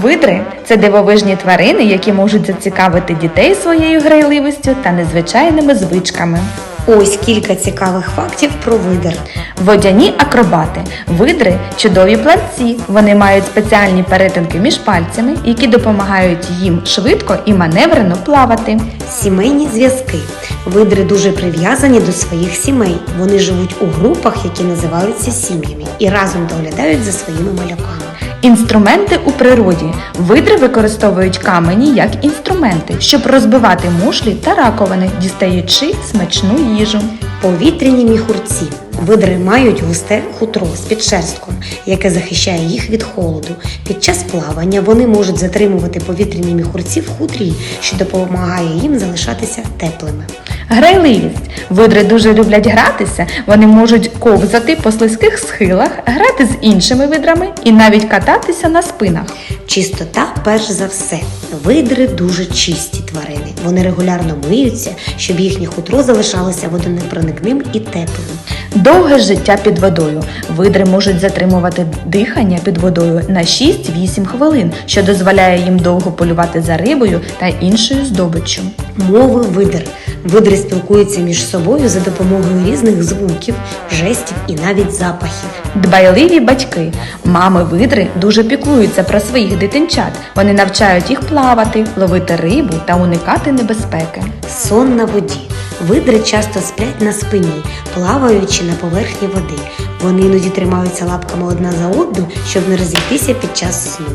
Видри це дивовижні тварини, які можуть зацікавити дітей своєю грайливістю та незвичайними звичками. Ось кілька цікавих фактів про видер. Водяні акробати. Видри чудові плавці. Вони мають спеціальні перетинки між пальцями, які допомагають їм швидко і маневрено плавати. Сімейні зв'язки. Видри дуже прив'язані до своїх сімей. Вони живуть у групах, які називаються сім'ями, і разом доглядають за своїми малюками. Інструменти у природі. Видри використовують камені як інструменти, щоб розбивати мушлі та раковини, дістаючи смачну їжу. Повітряні міхурці. Видри мають густе хутро з підшерстком, яке захищає їх від холоду. Під час плавання вони можуть затримувати повітряні міхурці в хутрі, що допомагає їм залишатися теплими. Грайливість. Видри дуже люблять гратися, вони можуть ковзати по слизьких схилах, грати з іншими видрами і навіть кататися на спинах. Чистота перш за все. Видри дуже чисті тварини. Вони регулярно миються, щоб їхнє хутро залишалося водонепроникним і теплим. Довге життя під водою. Видри можуть затримувати дихання під водою на 6-8 хвилин, що дозволяє їм довго полювати за рибою та іншою здобиччю. Мови видр. Видри спілкуються між собою за допомогою різних звуків, жестів і навіть запахів. Дбайливі батьки. Мами видри дуже піклуються про своїх дитинчат. Вони навчають їх плавати, ловити рибу та уникати небезпеки. Сон на воді. Видри часто сплять на спині, плаваючи на поверхні води. Вони іноді тримаються лапками одна за одну, щоб не розійтися під час сну.